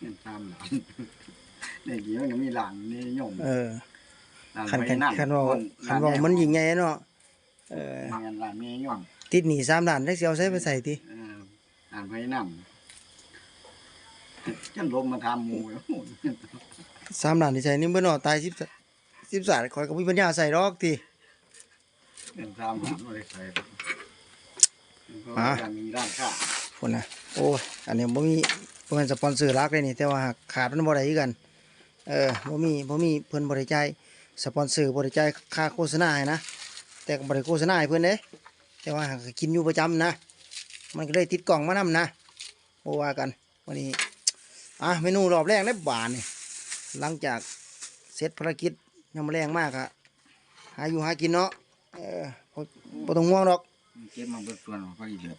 เงินตามหลังในเกี่ยวยังมีหลังนี่ยมเออหลังคันไปคันนั่นคันว่าคันว่ามันยิ่งใหญ่เนาะเออเงินหลังนี่ยมติดหนีสามล้านได้สิเอาใช้ไปใส่ติเออหลังไปนั่นจะลมมาทำหมูแล้วหมดสามล้านที่ใส่นี่เบิ่นเนาะตาย10 10สาทข่อยก็มีปัญญาใส่ดอกติเงินตามหลังอะไรใส่อะการมีร้านค้าพุ่นน่ะโอ้ยอันนี้บ่มี บ่แม่นสปอนเซอร์หลักเลยนี่แต่ว่าหากขาดมันบ่ได้คือกันเออบ่มีบ่มีเพิ่นบ่ได้จ่ายสปอนเซอร์บ่ได้จ่ายค่าโฆษณาให้นะแต่ก็บ่ได้โฆษณาให้เพิ่นเด้แต่ว่าหากกินอยู่ประจำนะ มันก็เลยติดกล่องมานำนะบ่ว่ากันวันนี้อะเมนูรอบแรกได้บานนี่หลังจากเสร็จภารกิจยามมื้อแรงมากอะหาอยู่หากินเนาะเออบ่บ่ต้องห่วงดอกเก็บมาเบิดส่วนของเขาอีกเลย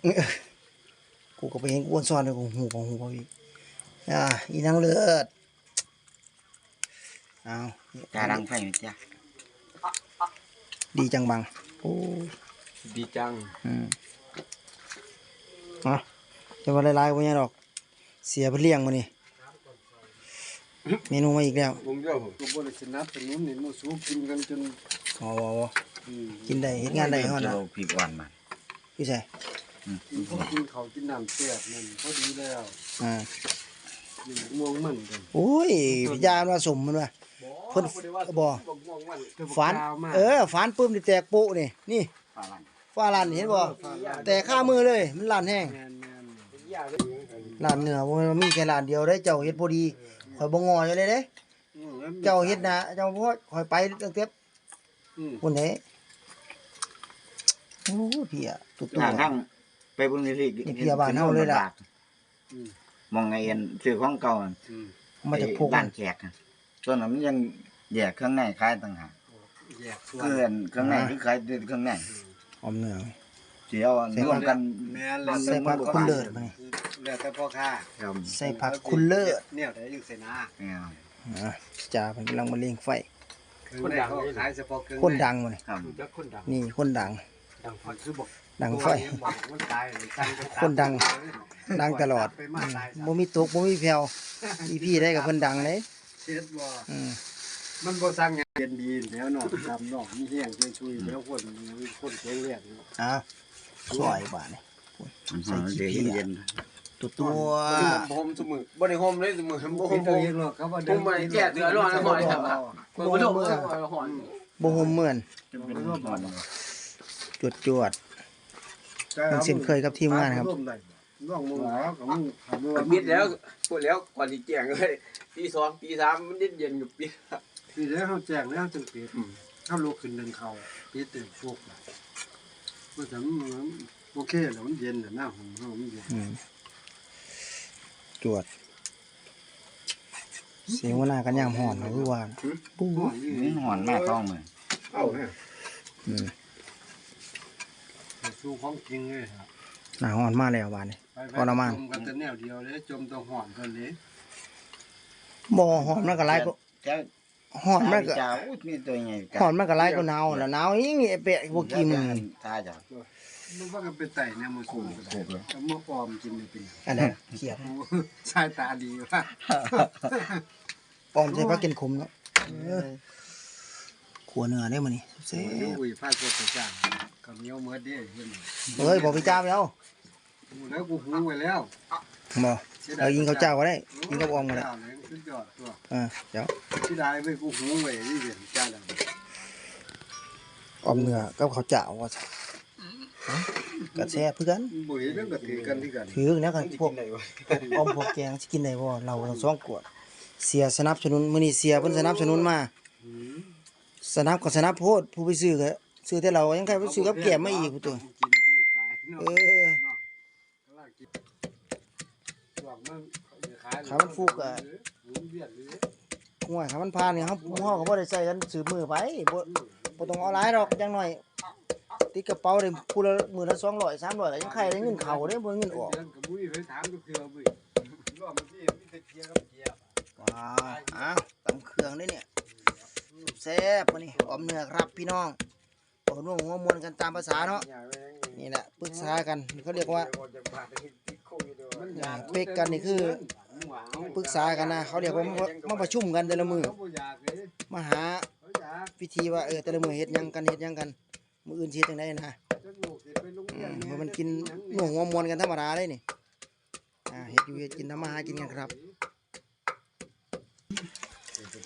กูก็ไปเห็นกูอ้วนซ้อนเลยกูหูของหูของอีก อ่าอีนางเลือดเอาจาดังไฟไหมจ๊ะดีจังบังโอ้ดีจังอืมอะจะมาลายๆวันนี้ดอก เสียเพื่อเลี้ยงมานี่เมนูมาอีกแล้วผมเดียวผมก็บ่ได้สนับสนุนนี่หมู่สู้กินกันจนอ๋อวะอืมกินได้เฮ็ดงานได้ฮอดนะเราผิดวันมาพี่ใช่อืมกินพวกกินข้าวกินน้ำแซ่บนั่นพอดีแล้วอ่านี่ ม่วงมันกันโอ้ยพี่ยามาสมมันว่ะ เพิ่นบ่ ม่วงมันฝานเออฝานปื้มที่แตกโปะนี่นี่ฝ้าลันเห็นบ่แต่ข้ามือเลยมันลันแห้งแม่นเลยร้านเนื้อบ่แม่นมีแค่ร้านเดียวได้เจ้าเฮ็ดบ่ดีข่อยบ่งออยู่เลยเด้ เจ้าเฮ็ดนะเจ้าบ่ข่อยไปตั้งแต่อืมพุ่นเด้โอ้พี่อะตุ๊กหน้าๆทั้งไปเบุญนี่นี่เพียบ้านเฮาเลยล่ะ อืม มองไงเอ็นซื้อของเก่าอะอืมมาจากพวกบ้านแขกอะส่วนนั้นมันยังแยกเครื่องในขายต่างหากแยกส่วนเครื่องเครื่องในคือขายแต่เครื่องในออมเนื้อเดี๋ยวรวมกัน แม่นแล้วใส่ผักคุณเลิศมานี่แล้วแต่พ่อค้าครับใส่ผักคุณเลิศเนี่ยได้อยู่ใส่นาเนี่ยอะจ่าเพิ่นกำลังมาเลี้ยงไฟคนดังขายเฉพาะเครื่องคนดังมานี่ครับคือจักคนดังนี่คนดังดังไฟคือบอก ดังไฟบอกมันตายเลยตั้งแต่คนดัง ดังตลอดไปมาตายบ่มีตกบ่มีแผ่วอีพี่ได้กับเพิ่นดังเลยเช็ดบ่อืมมันบ่สร้างงานเรียนดีแล้วเนาะดำเนาะมีแห้งช่วยๆแล้วคนคนเก่งเรียกเนาะอ้าวสวยบาดนี่ใส่ขี้เดี๋ยวเพี้ยเย็นตัวตัวโฮมสมือบ่ได้โฮมเลยสมือบ่โฮผมมตัวโฮเอมงเนาะเขาว่าผมบ่ได้แก้เดือดร้อนนะหอยครับเปิดบ่โดนหอนบ่ห่มเหมือนจะเป็นร่วมกันจวด จวดๆมันเช่นเคยกับทีมงานครับ น้องมึงหาของมึงหามึงปิดแล้วพูดแล้วก่อนที่แจ้งเลยตี2ตี3มันเย็นๆอยู่ปิดปีแล้วเขาแจ้งแล้วจังปิดถ้าลูกขึ้นหนึ่งเขาปิดเต็มฟุกล่ะว่าแต่มันโอเคแล้วมันเย็นแต่หน้าของเขามันเย็นอืมจวด เสียงว่าหน้ากันยามห่อนนะคือว่าปู้นี่หอนมากต้องเลยเอาเนี่ยอืม สู้ของจริงเลยครับหน้าห่อนมาแล้วบาดนี้ไปไปทรมาน จมกันแต่แนวเดียวเลยจมตัวห่อนกันเลยบ่ห่อนมันก็หลายก็แค่ห่อนมันก็จ้าอุ้ยมีตัวใหญ่ห่อนมันก็หลายก็หนาวแล้วหนาวอีนี่ไอ้เปะบ่กินตาจ้ะมันว่ากันเป็นไต่แนวมือสู้ก็ได้เอามื่อปลอมกินเนี่ยเป็นอันนั้นเขียดสายตาดีว่ะปลอมใส่ผักกินขมเนาะเออขัวเนื้อได้มื้อนี้แซ่อุ้บยพาดตัวจ้าง กับเหนียวเมื่อเด้เห็นเฮ้ยบ่ไปจ้าไปเอาแล้วกูหูไว้แล้วบ่เอายิงเขาวเจ้าก็ได้ยิงกับออมก็ได้เจ้าเลยสุดยอดตัวเออเดี๋ยวที่ได้ไปกูหูไว้ที่เห็นจ้าดังออมเนื้อกับข้าวเจ้าว่าซั่นก็แซ่บคือกันบุยเรื่องก็ถือกันที่กันถือแล้วกันพวกออมพวกแกงสิกินได้บ่เราต้องสองขวดเสียสนับสนุนมื้อนี้เสียเพิ่นสนับสนุนมาสนับก็สนับโพดผู้ไปซื้อก็ ซื้อแต่เรายังใครไปซื้อกับแกมมาอีกผู้ตัวกินที่ตายเนาะเออขามันฟูกอะห่วยครับมันพานนี่ครับเฮาก็บ่ได้ใส่กันซื้อมือไปบ่บ่ต้องเอาหลายดอกจังหน่อยติดกระเป๋าได้ผู้ละมื้อละ200 300ก็ยังใครได้เงินเข้าเด้บ่เงินออกกับบุ้ยไปถามก็คือบุ้ยรอบมันที่มีแต่เกียร์กับเกียร์ว้าวอ้าวตำเครื่องเด้เนี่ยแซ่บมื้อนี้ออมเนื้อครับพี่น้อง บ่ร่วมหัวมวลกันตามภาษาเนาะนี่แหละปรึกษากันเขาเรียกว่าเป๊กกันนี่คือปรึกษากันนะเขาเรียกว่ามาประชุมกันแต่ละมือมาหาเขาอยากวิธีว่าเออแต่ละมือเฮ็ดยังกันเฮ็ดยังกันมืออื่นสิเฮ็ดจังไดนะจักลูกสิไปโรงนะมันกินหน่วงหัวมวนกันธรรมดาเลยนี่เฮ็ดอยู่เฮ็ดกินทำมาหากินกันครับ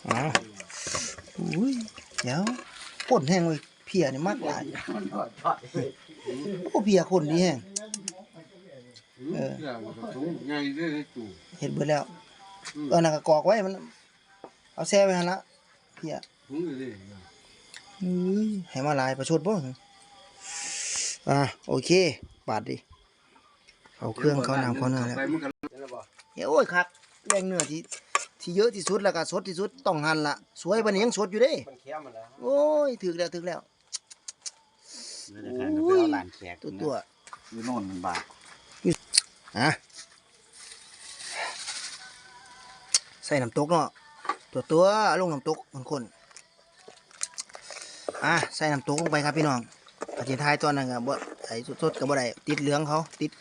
อ้าวอุ้ยเดี๋ยวป่นแห้งเลย พียนี่มากหลายมันทอดทอดเลยโอ้เพียคนดีแห้งเอออย่างก็สูงใหญ่เด้อไอ้ตู่เฮ็ดเบิดแล้วอืมเออน่ะก็กอกไว้มัน เอาแช่ไว้หั่นละเพียสูงเลยเอ้ยให้มาหลายประชดบ่อ่าโอเคบาดดิเอาเครื่องเขาน้ำเขาเนื้อแล้วไปมันก็เห็นแล้วบ่เฮ้ยโอ้ยครับแรงเนื้อที่ที่เยอะที่สุดแล้วก็สดที่สุดต้องหั่นละสวยปานนี้ยังสดอยู่เด้มันเคี้ยวมันแล้วโอ้ยถึกแล้วถึกแล้ว แล้วจะแข่งกันไปเอาหลานแขกตัวตัวอยู่โน่นมันบาทอะใส่น้ำตกเนาะตัวตัวลงน้ำตกคนคนๆอะใส่น้ำตกลงไปครับพี่น้องปฏิทายตอนนั้นก็บ่ใส่สดๆก็บ่ได้ติดเหลืองเขาติด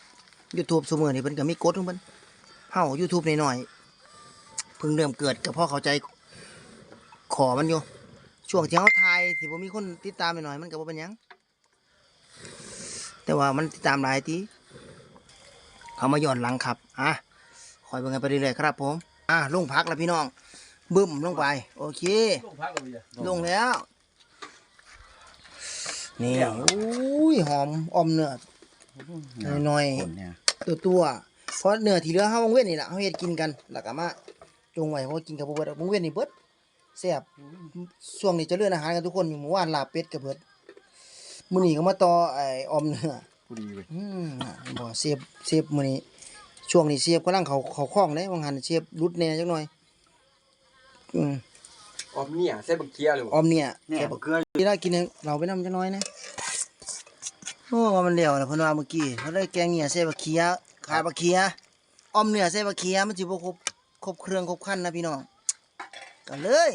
YouTube ซุมื้อนี่เพิ่นก็มีกฎของเพิ่นเฮา YouTube น้อยๆเพิ่งเริ่มเกิดก็พอเข้าใจขอมันอยู่ช่วงที่เฮาถ่ายที่บ่มีคนติดตามหน่อยๆมันก็บ่เป็นหยัง แต่ว่ามันติดตามหลายทีเขามาย้อนหลังครับอะคอยเบิ่งกันไปเรื่อยๆครับผมอะลงพักแล้วพี่น้องบึ้มลงไป โอเคลูกพักเลยอะลงแล้วนี่อุ้ยหอมออมเนื้อหน่อยคนเนี่ยๆตัวตัวๆเพราะเนื้อที่เหลือเฮาวงเว้นนี่แหละเฮาเฮ็ดกินกันแล้วก็มาจงไว้เพราะว่ากินกับบ่เบิดวงเว้นนี่เบิดแซ่บช่วงนี้เจะเลื่อนอาหารกันทุกคนอยู่เมื่อวานลาบเป็ดกับเบิด มื้อนี้ก็มาต่อไอ้ออมเนื้อผู้ดีเว้ยอืมบ่เสียบเสียบมื้อนี้ช่วงนี้เสียบกำลังเขาเขาคล้องเด้บางหันเสียบรุดแน่จักหน่อยอืมออมเนี่ยใส่บักเคียวเลยออมเนี่ยเนี่ยบักเกลือที่ได้กินให้เราไปนำจักหน่อยนะโอ้ว่ามันแล้วล่ะเพิ่นว่าเมื่อกี้เขาได้แกงเนี่ยใส่บักเขียขาดบักเขียออมเนื้อใส่บักเขียมันสิบ่ครบครบเครื่องครบครันนะพี่น้องก็เลย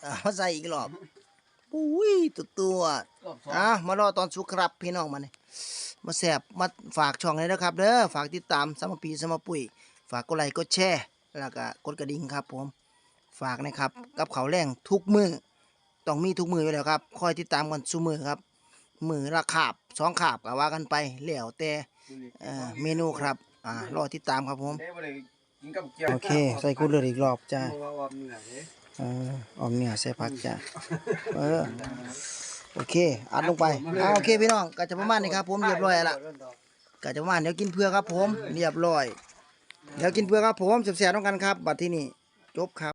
เอามาใส่อีกรอบ อุ้ยตัวตัวๆอะมารอตอนสุกครับพี่น้องมาเนี่ยมาแสบมาฝากช่องเลยนะครับเด้อฝากติดตามสมปีสมปุ๋ยฝากกดไลค์กดแชร์แล้วก็กดกระดิ่งครับ ผม ฝากนะครับกับเขาวแรงทุกมือต้องมีทุกมืออยู่แล้วครับ คอยติดตามกันซุมือครับ มือละขาบสองขาบก็ว่ากันไปแล้วแต่เอ่อเมนูครับอ่ารอติดตามครับผมได้บ่ได้ กินกับเกี๊ยวโอเค ใส่กุ้งเลือดอีกรอบจ้าเพราะว่าออมเหนื่อยเด้เออออมเนี่ยใส่ผักจ้าเออโอเค อัดลงไปอ่าโอเคพี่น้องก็จะประมาณนี้ครับ ผมเรียบร้อยแล้วล่ะก็จะประมาณเดี๋ยวกินเพื่อครับ ผมเรียบร้อยเดี๋ยวกินเพื่อครับผมเสียบๆต้องกันครับ บัดที่นี่จบครับ